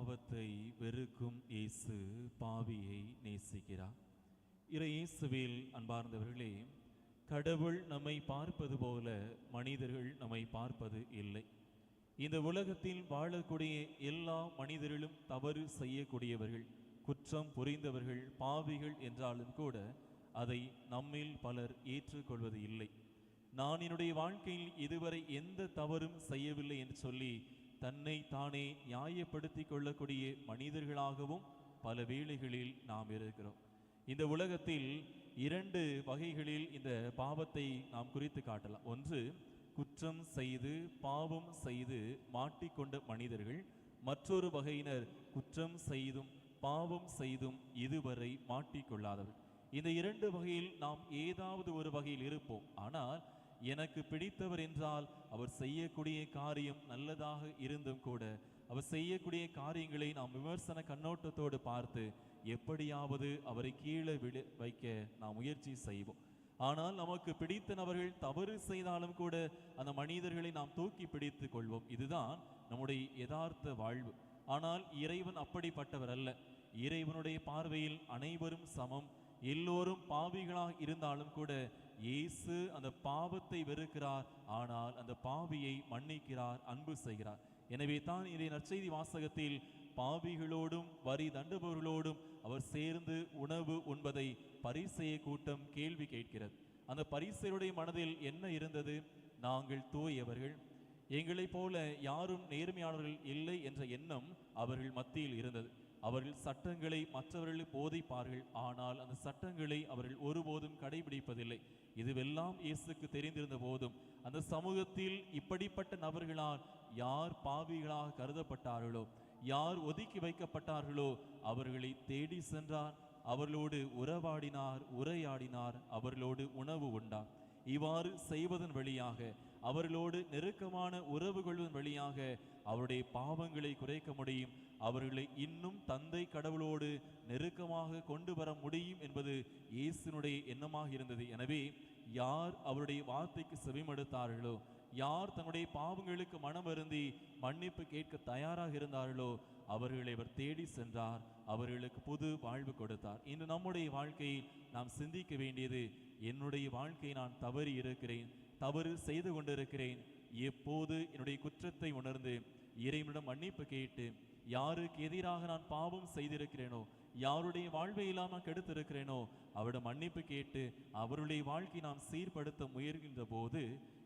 பாவத்தை வெறுக்கும் இயேசு பாவியை நேசிக்கிறார். இறை இயேசுவில் அன்பார்ந்தவர்களே கடவுள் நம்மை பார்ப்பது போல மனிதர்கள் நம்மை பார்ப்பது இல்லை. இந்த உலகத்தில் வாழக்கூடிய எல்லா மனிதர்களும் தவறு செய்யக்கூடியவர்கள் குற்றம் புரிந்தவர்கள் பாவிகள் என்றாலும் கூட அதை நம்மில் பலர் ஏற்றுக்கொள்வது இல்லை. நான் என்னுடைய வாழ்க்கையில் இதுவரை எந்த தவறும் செய்யவில்லை என்று சொல்லி தன்னை தானே நியாயப்படுத்தி கொள்ளக்கூடிய மனிதர்களாகவும் பல வேளைகளில் நாம் இருக்கிறோம். இந்த உலகத்தில் இரண்டு வகைகளில் இந்த பாவத்தை நாம் குறித்து காட்டலாம். ஒன்று குற்றம் செய்து பாவம் செய்து மாட்டிக்கொண்ட மனிதர்கள். மற்றொரு வகையினர் குற்றம் செய்தும் பாவம் செய்தும் இதுவரை மாட்டிக்கொள்ளாதவர்கள். இந்த இரண்டு வகையில் நாம் ஏதாவது ஒரு வகையில் இருப்போம். ஆனால் எனக்கு பிடித்தவர் என்றால் அவர் செய்யக்கூடிய காரியம் நல்லதாக இருந்தும் கூட அவர் செய்யக்கூடிய காரியங்களை நாம் விமர்சன கண்ணோட்டத்தோடு பார்த்து எப்படியாவது அவரை கீழே விழு வைக்க நாம் முயற்சி செய்வோம். ஆனால் நமக்கு பிடித்த நபர்கள் தவறு செய்தாலும் கூட அந்த மனிதர்களை நாம் தூக்கி பிடித்து கொள்வோம். இதுதான் நம்முடைய யதார்த்த வாழ்வு. ஆனால் இறைவன் அப்படிப்பட்டவர் அல்ல. இறைவனுடைய பார்வையில் அனைவரும் சமம். எல்லோரும் பாவிகளாக இருந்தாலும் கூட இயேசு அந்த பாவத்தை வெறுக்கிறார் ஆனால் அந்த பாவியை மன்னிக்கிறார் அன்பு செய்கிறார். எனவே தான் இதை நற்செய்தி வாசகத்தில் பாவிகளோடும் வரி தண்டுபவர்களோடும் அவர் சேர்ந்து உணவு உண்பதை பரிசெய கூட்டம் கேள்வி கேட்கிறது. அந்த பரிசையுடைய மனதில் என்ன இருந்தது? நாங்கள் தூயவர்கள். எங்களைப் போல யாரும் நேர்மையாளர்கள் இல்லை என்ற எண்ணம் அவர்கள் மத்தியில் இருந்தது. அவர்கள் சட்டங்களை மற்றவர்கள் போதிப்பார்கள். ஆனால் அந்த சட்டங்களை அவர்கள் ஒருபோதும் கடைபிடிப்பதில்லை. இதுவெல்லாம் இயேசுக்கு தெரிந்திருந்த போதும். அந்த சமூகத்தில் இப்படிப்பட்ட நபர்களால் யார் பாவிகளாக கருதப்பட்டார்களோ யார் ஒதுக்கி வைக்கப்பட்டார்களோ அவர்களை தேடி சென்றார். அவர்களோடு உறவாடினார் உரையாடினார். அவர்களோடு உணவு உண்டார். இவ்வாறு செய்வதன் வழியாக அவர்களோடு நெருக்கமான உறவு கொள்வதன் வழியாக அவருடைய பாவங்களை குறைக்க முடியும். அவர்களை இன்னும் தந்தை கடவுளோடு நெருக்கமாக கொண்டு வர முடியும் என்பது இயேசுனுடைய எண்ணமாக இருந்தது. எனவே யார் அவருடைய வார்த்தைக்கு செவிமடுத்தார்களோ யார் தன்னுடைய பாவங்களுக்கு மனம் வருந்தி மன்னிப்பு கேட்க தயாராக இருந்தார்களோ அவர்களை இவர் தேடி சென்றார். அவர்களுக்கு புது வாழ்வு கொடுத்தார். இன்று நம்முடைய வாழ்க்கையில் நாம் சிந்திக்க வேண்டியது என்னுடைய வாழ்க்கை நான் தவறி இருக்கிறேன் தவறு செய்து கொண்டிருக்கிறேன். எப்போது என்னுடைய குற்றத்தை உணர்ந்து இறைவனிடம் மன்னிப்பு கேட்டு யாருக்கு எதிராக நான் பாவம் செய்திருக்கிறேனோ யாருடைய வாழ்வை இல்லாமல் கெடுத்திருக்கிறேனோ அவரிடம் மன்னிப்பு கேட்டு அவருடைய வாழ்க்கை நாம் சீர்படுத்த முயல்கின்ற போது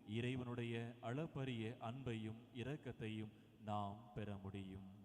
இறைவனுடைய அளப்பரிய அன்பையும் இரக்கத்தையும் நாம் பெற முடியும்.